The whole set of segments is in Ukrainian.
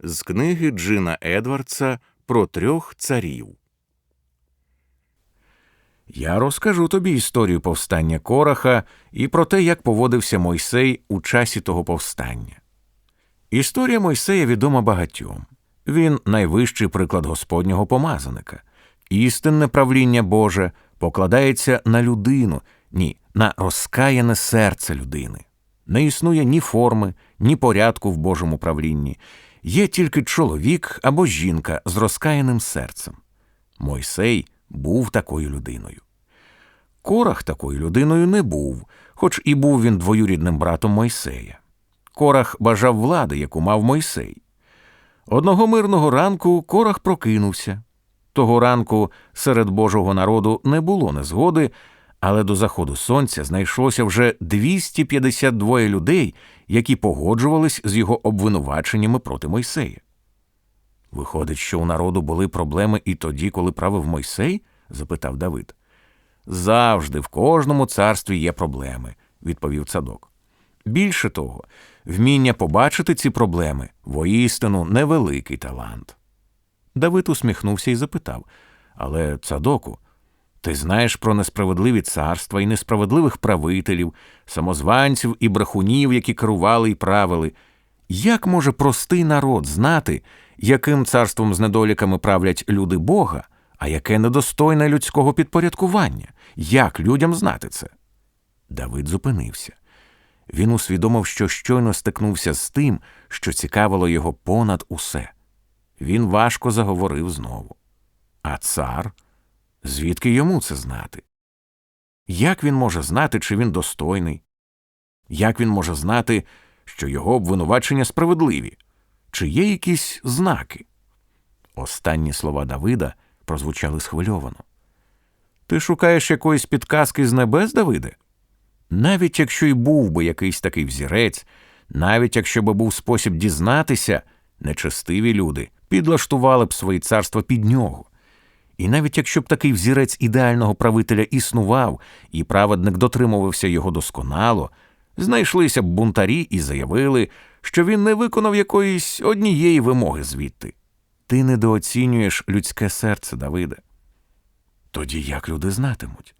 з книги Джина Едвардса про трьох царів. Я розкажу тобі історію повстання Кораха і про те, як поводився Мойсей у часі того повстання. Історія Мойсея відома багатьом. Він найвищий приклад Господнього помазаника. Істинне правління Боже покладається на людину, ні, на розкаяне серце людини. Не існує ні форми, ні порядку в Божому правлінні. Є тільки чоловік або жінка з розкаяним серцем. Мойсей був такою людиною. Корах такою людиною не був, хоч і був він двоюрідним братом Мойсея. Корах бажав влади, яку мав Мойсей. Одного мирного ранку Корах прокинувся. Того ранку серед Божого народу не було незгоди, але до заходу сонця знайшлося вже 252 людей, які погоджувались з його обвинуваченнями проти Мойсея. Виходить, що у народу були проблеми і тоді, коли правив Мойсей? запитав Давид. Завжди в кожному царстві є проблеми, відповів цадок. Більше того, вміння побачити ці проблеми воістину невеликий талант. Давид усміхнувся і запитав Але, цадоку, ти знаєш про несправедливі царства і несправедливих правителів, самозванців і брехунів, які керували і правили. Як може простий народ знати, яким царством з недоліками правлять люди Бога, а яке недостойне людського підпорядкування? Як людям знати це? Давид зупинився. Він усвідомив, що щойно стикнувся з тим, що цікавило його понад усе. Він важко заговорив знову. А цар? Звідки йому це знати? Як він може знати, чи він достойний? Як він може знати, що його обвинувачення справедливі? Чи є якісь знаки? Останні слова Давида прозвучали схвильовано. Ти шукаєш якоїсь підказки з небес, Давиде? Навіть якщо й був би якийсь такий взірець, навіть якщо би був спосіб дізнатися, нечестиві люди підлаштували б свої царства під нього. І навіть якщо б такий взірець ідеального правителя існував, і праведник дотримувався його досконало, знайшлися б бунтарі і заявили, що він не виконав якоїсь однієї вимоги звідти. Ти недооцінюєш людське серце, Давиде. Тоді як люди знатимуть?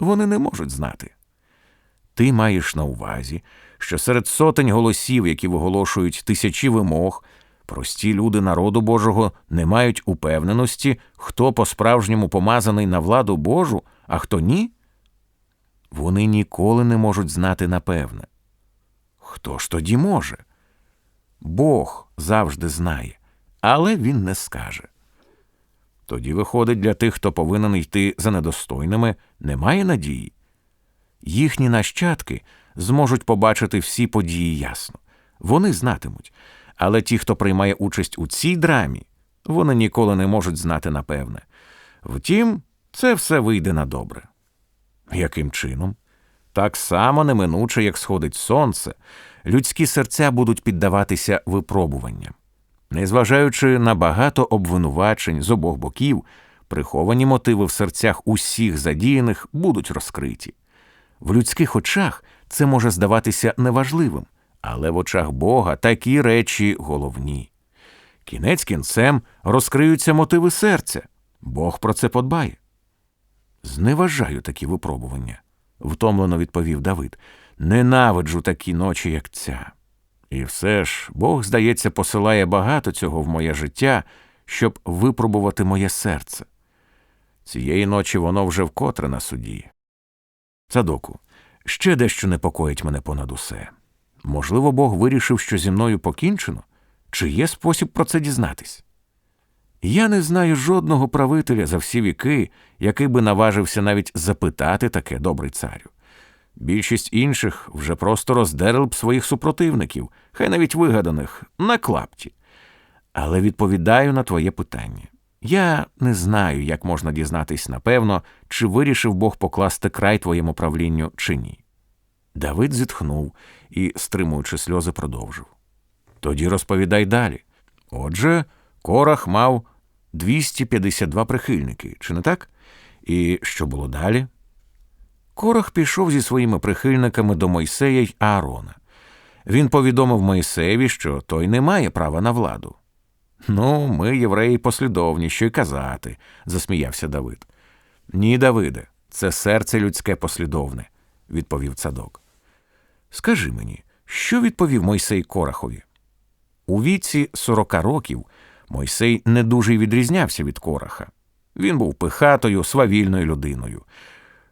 Вони не можуть знати. Ти маєш на увазі, що серед сотень голосів, які виголошують тисячі вимог, прості люди народу Божого не мають упевненості, хто по-справжньому помазаний на владу Божу, а хто ні? Вони ніколи не можуть знати напевне. Хто ж тоді може? Бог завжди знає, але він не скаже. Тоді, виходить, для тих, хто повинен йти за недостойними, немає надії. Їхні нащадки зможуть побачити всі події ясно. Вони знатимуть. Але ті, хто приймає участь у цій драмі, вони ніколи не можуть знати напевне. Втім, це все вийде на добре. Яким чином? Так само неминуче, як сходить сонце, людські серця будуть піддаватися випробуванням. Незважаючи на багато обвинувачень з обох боків, приховані мотиви в серцях усіх задіяних будуть розкриті. В людських очах це може здаватися неважливим, але в очах Бога такі речі головні. Кінець кінцем розкриються мотиви серця. Бог про це подбає. Зневажаю такі випробування, втомлено відповів Давид. Ненавиджу такі ночі, як ця. І все ж Бог, здається, посилає багато цього в моє життя, щоб випробувати моє серце. Цієї ночі воно вже вкотре на суді. Садоку, ще дещо непокоїть мене понад усе. Можливо, Бог вирішив, що зі мною покінчено, чи є спосіб про це дізнатись? Я не знаю жодного правителя за всі віки, який би наважився навіть запитати таке добрий царю. Більшість інших вже просто роздерли б своїх супротивників, хай навіть вигаданих, на клапті. Але відповідаю на твоє питання. Я не знаю, як можна дізнатись напевно, чи вирішив Бог покласти край твоєму правлінню, чи ні. Давид зітхнув і, стримуючи сльози, продовжив. Тоді розповідай далі. Отже, Корах мав 252 прихильники, чи не так? І що було далі? Корах пішов зі своїми прихильниками до Мойсея й Аарона. Він повідомив Мойсеєві, що той не має права на владу. Ну, ми, євреї, послідовні, що й казати, засміявся Давид. Ні, Давиде, це серце людське послідовне, відповів цадок. Скажи мені, що відповів Мойсей Корахові? У віці сорока років Мойсей не дуже відрізнявся від Кораха. Він був пихатою, свавільною людиною.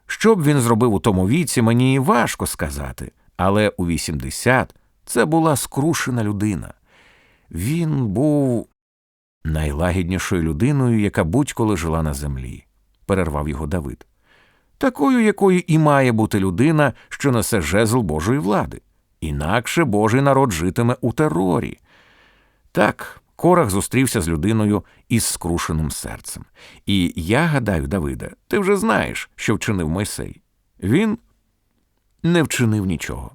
Що б він зробив у тому віці, мені важко сказати, але у 80 це була скрушена людина. Він був найлагіднішою людиною, яка будь-коли жила на землі, перервав його Давид. Такою, якою і має бути людина, що несе жезл Божої влади. Інакше Божий народ житиме у терорі. Так, Корах зустрівся з людиною із скрушеним серцем. І я гадаю, Давиде, ти вже знаєш, що вчинив Мойсей. Він не вчинив нічого.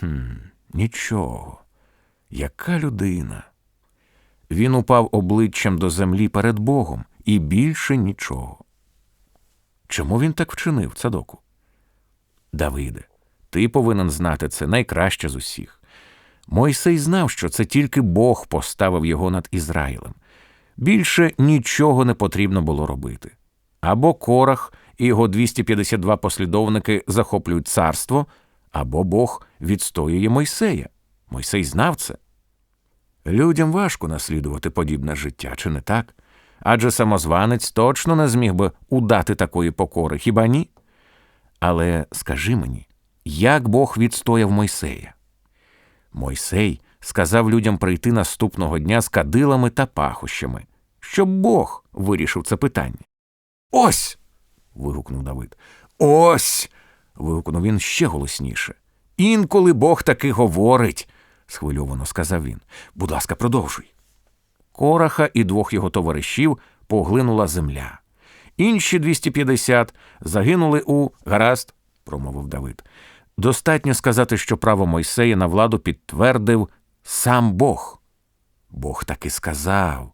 Хм, нічого. Яка людина? Він упав обличчям до землі перед Богом і більше нічого. Чому він так вчинив, цадоку? Давиде, ти повинен знати це найкраще з усіх. Мойсей знав, що це тільки Бог поставив його над Ізраїлем. Більше нічого не потрібно було робити. Або Корах і його 252 послідовники захоплюють царство, або Бог відстоює Мойсея. Мойсей знав це. Людям важко наслідувати подібне життя, чи не так? Адже самозванець точно не зміг би удати такої покори, хіба ні? Але скажи мені, як Бог відстояв Мойсея? Мойсей сказав людям прийти наступного дня з кадилами та пахощами, щоб Бог вирішив це питання. Ось. вигукнув Давид. Ось. вигукнув він ще голосніше. Інколи Бог таки говорить, схвильовано сказав він. Будь ласка, продовжуй. Кораха і двох його товаришів поглинула земля. Інші 250 загинули у гаразд, промовив Давид. Достатньо сказати, що право Мойсея на владу підтвердив сам Бог. Бог таки сказав.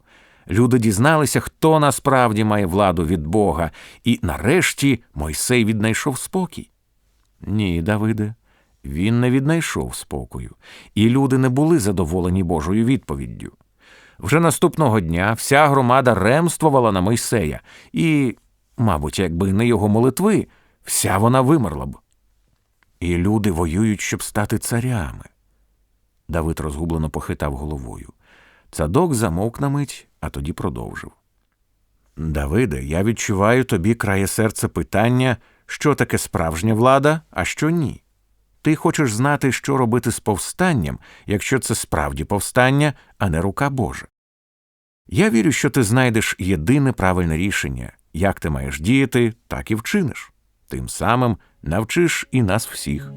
Люди дізналися, хто насправді має владу від Бога, і нарешті Мойсей віднайшов спокій. Ні, Давиде, він не віднайшов спокою, і люди не були задоволені Божою відповіддю. Вже наступного дня вся громада ремствувала на Мойсея, і, мабуть, якби не його молитви, вся вона вимерла б. І люди воюють, щоб стати царями. Давид розгублено похитав головою. Цадок замовк на мить, а тоді продовжив. Давиде, я відчуваю тобі крає серце питання, що таке справжня влада, а що ні. Ти хочеш знати, що робити з повстанням, якщо це справді повстання, а не рука Божа. Я вірю, що ти знайдеш єдине правильне рішення як ти маєш діяти, так і вчиниш. Тим самим навчиш і нас всіх.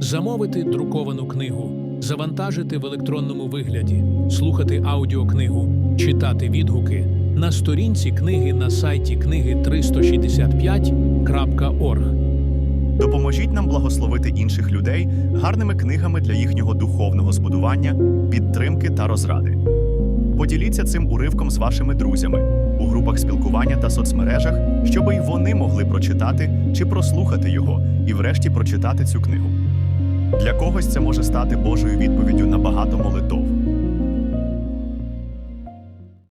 Замовити друковану книгу, завантажити в електронному вигляді, слухати аудіокнигу, читати відгуки на сторінці книги на сайті книги 365.org. Допоможіть нам благословити інших людей гарними книгами для їхнього духовного збудування, підтримки та розради. Поділіться цим уривком з вашими друзями у групах спілкування та соцмережах, щоб і вони могли прочитати чи прослухати його і врешті прочитати цю книгу. Для когось це може стати Божою відповіддю на багато молитов.